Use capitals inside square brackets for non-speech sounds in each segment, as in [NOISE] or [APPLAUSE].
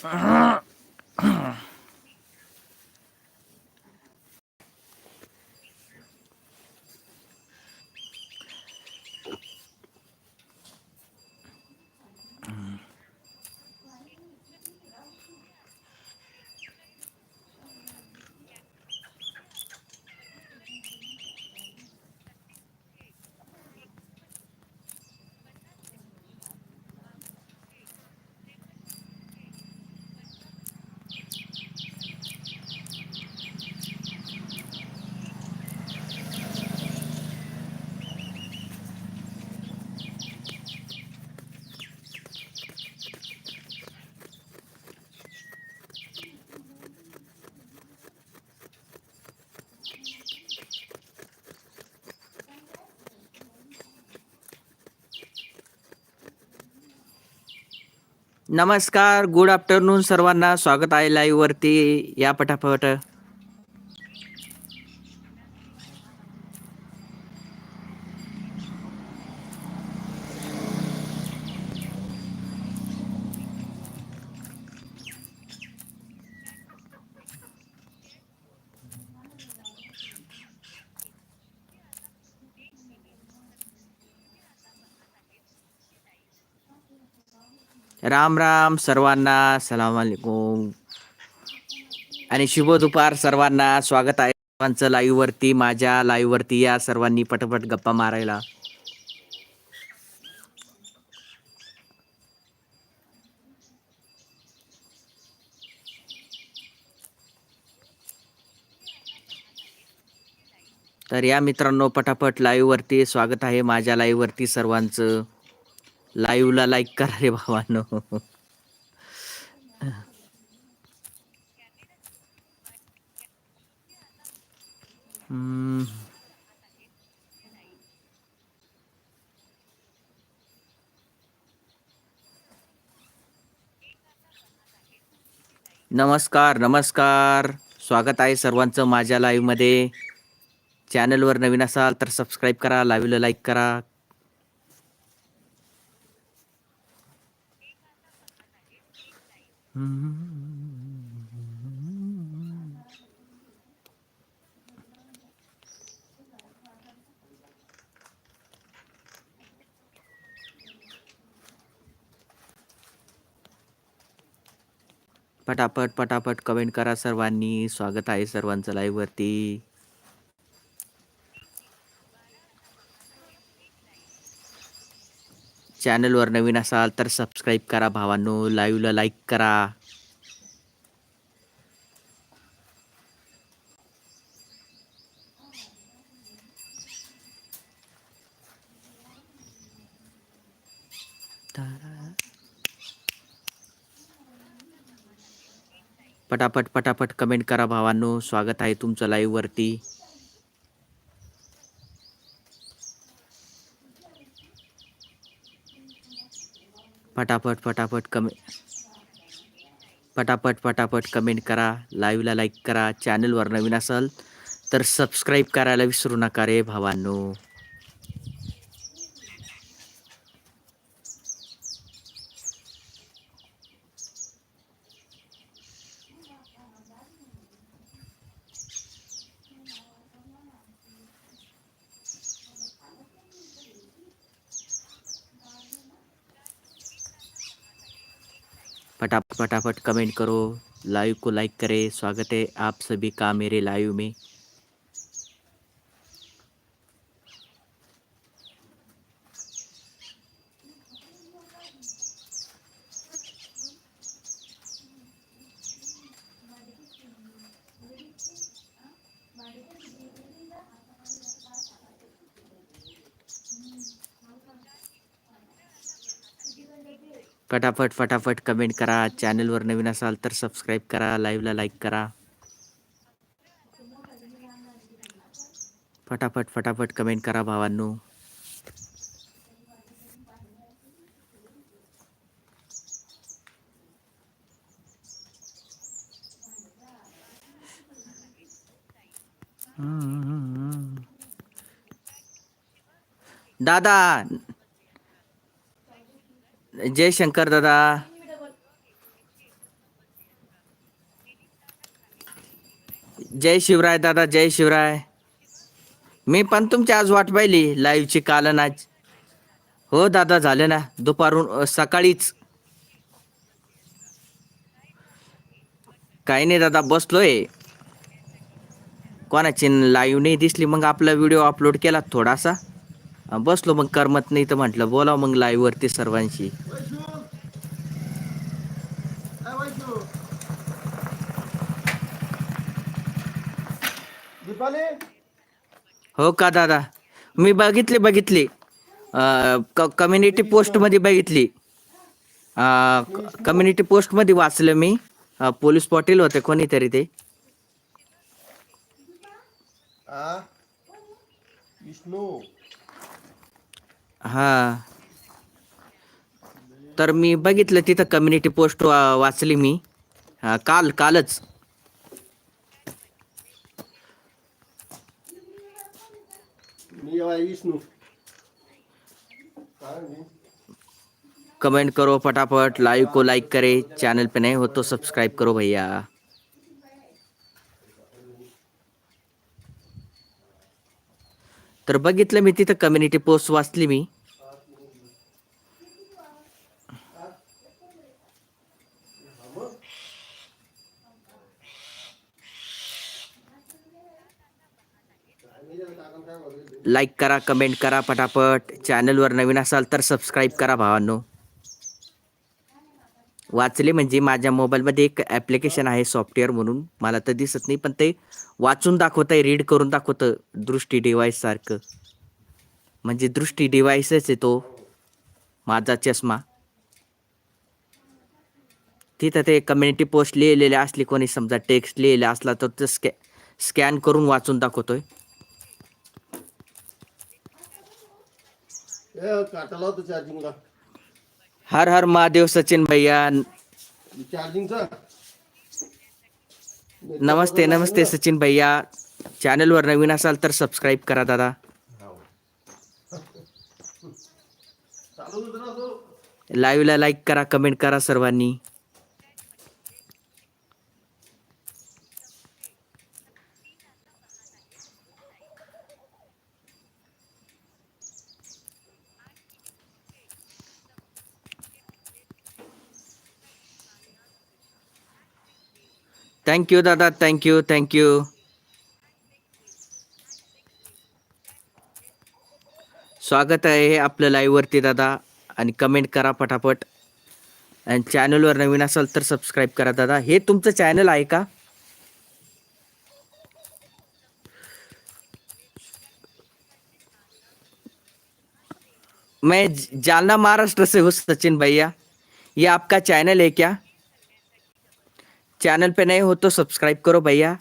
fuck. [LAUGHS] नमस्कार good afternoon सर्वांना. स्वागत आहे लाईव्ह वरती. या पटापट. राम राम सर्वांना सलाम वालेकुम आणि शुभ दुपार सर्वांना स्वागत आहे सर्वांचं लाईव्ह वरती माझ्या लाईव्ह वरती या सर्वांनी पटपट गप्पा मारायला. तर या मित्रांनो पटापट लाईव्ह वरती स्वागत आहे माझ्या लाईव्ह वरती सर्वांचं. लाईव्हला लाईक करा रे भावानो. नमस्कार नमस्कार. स्वागत आहे सर्वांचं माझ्या लाईव्हमध्ये चॅनलवर नवीन असाल तर सबस्क्राईब करा लाईव्हला लाईक करा. पटापट पटापट कमेंट करा सर्वांनी. स्वागत आहे सर्वांचं लाईव्हवरती चॅनलवर नवीन असाल तर सबस्क्राईब करा भावांनो. लाईव्हला लाईक करा. पटापट पटापट कमेंट करा भावांनो. स्वागत आहे तुमचं लाईव्हवरती पटापट पटापट कमे पटापट पटापट कमेंट करा. लाईव्हला लाईक करा. चॅनलवर नवीन असाल तर सबस्क्राईब करायला विसरू नका रे भावांनो. फटाफट फटाफट कमेंट करो। लाइव को लाइक करें। स्वागत है आप सभी का मेरे लाइव में। फटाफट फटाफट कमेंट करा. चॅनलवर नवीन असाल तर सबस्क्राईब करा लाईव्हला लाईक करा. फटाफट फटाफट कमेंट करा भावांनो. दादा जय शंकर दादा. जय शिवराय दादा जय शिवराय. मी पण तुमची आज वाट पाहिली लाईव्हची कालन आज हो दादा झाले ना. दुपारून सकाळीच. काही नाही दादा बसलोय. कोणाची लाईव्ह नाही दिसली मग आपला व्हिडिओ अपलोड केला थोडासा. बसलो मग करमत नाही तर म्हटलं बोलाव मग लाईव्ह वरती सर्वांशी. हो का दादा? मी बघितली बघितली. कम्युनिटी पोस्टमध्ये बघितली. कम्युनिटी पोस्टमध्ये वाचलं मी. पोलीस पाटील होते कोणीतरी ते. आ? विष्णू. हा. तर मी बघितलं तिथं कम्युनिटी पोस्ट वाचली मी. हा, काल कालच. कमेंट करो फटाफट लाइव को लाइक करे. चैनल पे नए हो तो सब्सक्राइब करो भैया. तर बघितलं मी तिथं कम्युनिटी पोस्ट वाचली मी. लाईक करा कमेंट करा पटापट. चॅनलवर नवीन असाल तर सबस्क्राईब करा भावांनो. वाचले म्हणजे माझ्या मोबाईलमध्ये एक ॲप्लिकेशन आहे सॉफ्टवेअर म्हणून. मला तर दिसत नाही पण ते वाचून दाखवत आहे रीड करून दाखवतं दृष्टी डिव्हाइस सारखं. म्हणजे दृष्टी डिव्हाइसच आहे तो माझा चष्मा. तिथं ते कम्युनिटी पोस्ट लिहिलेले असली कोणी समजा टेक्स्ट लिहिलेला असला तर ते स्कॅ स्कॅन करून वाचून दाखवतोय. चार्जिंग हर हर महादेव सचिन भैया। नमस्ते नमस्ते सचिन भैया। चॅनलवर नवीन असाल तर सबस्क्राईब करा दादा. लाईव्हला लाईक करा कमेंट करा सर्वांनी. थँक्यू दादा थँक्यू थँक्यू स्वागत आहे आपलं लाईव्हवरती दादा आणि कमेंट करा पटापट. आणि चॅनलवर नवीन असाल तर सबस्क्राईब करा दादा हे तुमचं चॅनल आहे का? मैं जालना महाराष्ट्र से हूँ सचिन भैया. ये आपका चैनल है क्या? चैनल पे नए हो तो सब्सक्राइब करो भैया।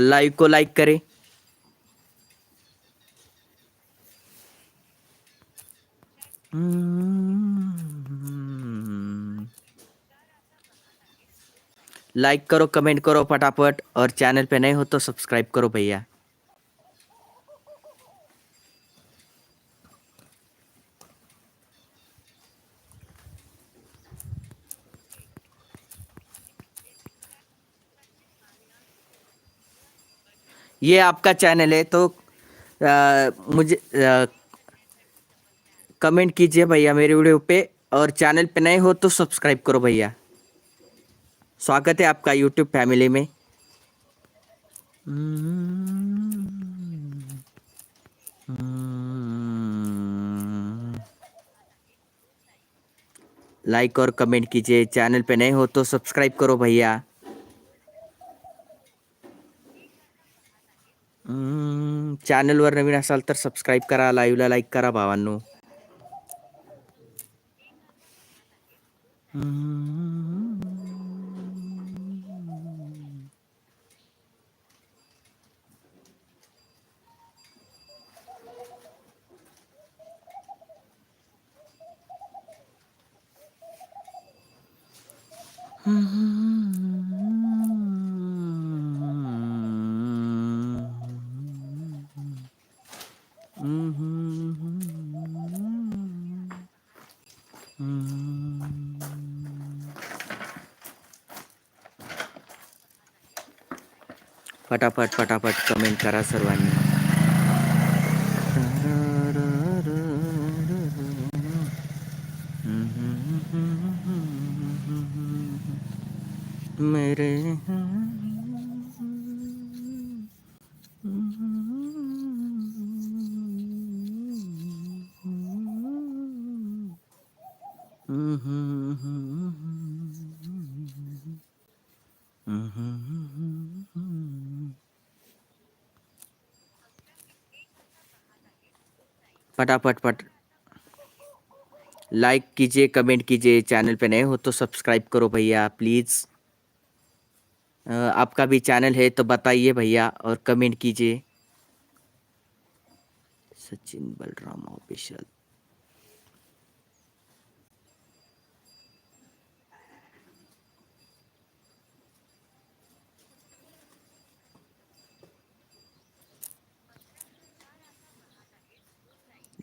लाइव को लाइक करें। लाइक करो, कमेंट करो फटाफट और चैनल पे नए हो तो सब्सक्राइब करो भैया। ये आपका चैनल है तो आ, मुझे आ, कमेंट कीजिए भैया मेरे वीडियो पे और चैनल पे नए हो तो सब्सक्राइब करो भैया। स्वागत है आपका यूट्यूब फैमिली में। लाइक और कमेंट कीजिए चैनल पे नए हो तो सब्सक्राइब करो भैया। चॅनलवर नवीन असाल तर सबस्क्राईब करा लाईव्हला लाईक करा भावांनो Mm-hmm. फटाफट फटाफट कमेंट करा सर्वांनी मेरे फटाफट, फट। लाइक कीजिए कमेंट कीजिए चैनल पे नए हो तो सब्सक्राइब करो भैया प्लीज़ आपका भी चैनल है तो बताइए भैया और कमेंट कीजिए। सचिन बलराम ऑफिशियल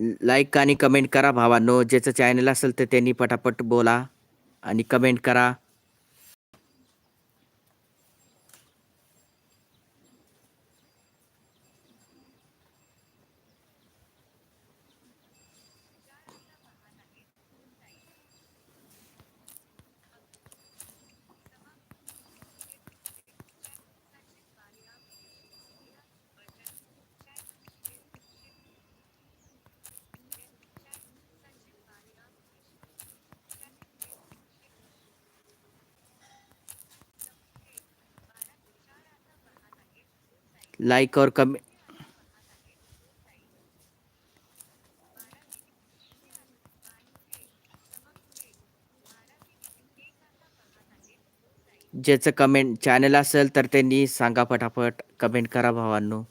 लाईक आणि कमेंट करा भावांनो. ज्याचं चॅनल असेल तर त्यांनी पटापट बोला. आणि कमेंट करा. लाइक और कमेंट ज्याचं कमेंट चॅनल असेल तर त्यांनी सांगा पटापट कमेंट करा भावांनो.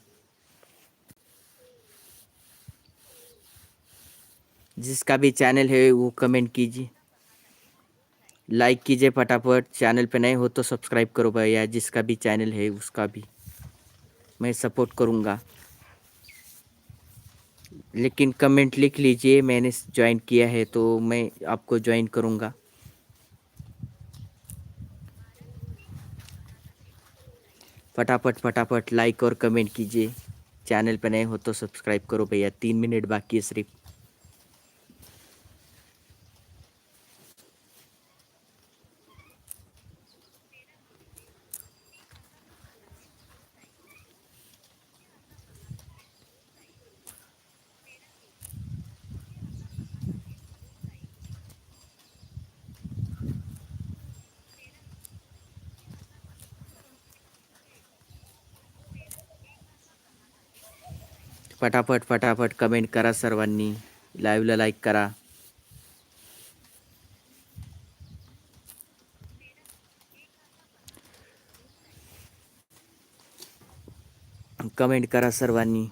जिसका भी चैनल है वो कमेंट कीजिए. लाइक कीजिए फटाफट. चैनल पे नए हो तो सब्सक्राइब करो भैया. जिसका भी चैनल है उसका भी. मैं सपोर्ट करूँगा। लेकिन कमेंट लिख लीजिए, मैंने ज्वाइन किया है तो मैं आपको ज्वाइन करूँगा। फटाफट फटाफट लाइक और कमेंट कीजिए। चैनल पर नए हो तो सब्सक्राइब करो भैया। तीन मिनट बाकी है सिर्फ़। फटाफट फटाफट कमेंट करा सर्वांनी. लाईव्हला लाईक करा. कमेंट करा सर्वांनी.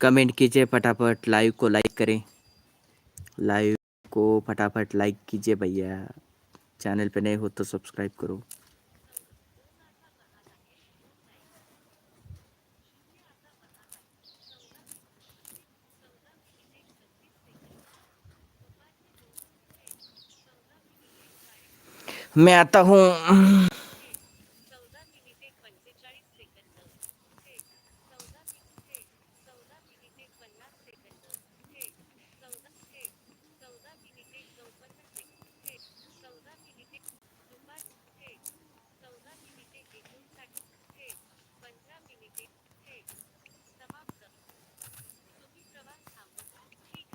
कमेंट कीजिए फटाफट, लाइव को लाइक करें। लाइव को फटाफट लाइक कीजिए भैया। चैनल पे नए हो तो सब्सक्राइब करो। मैं आता हूँ।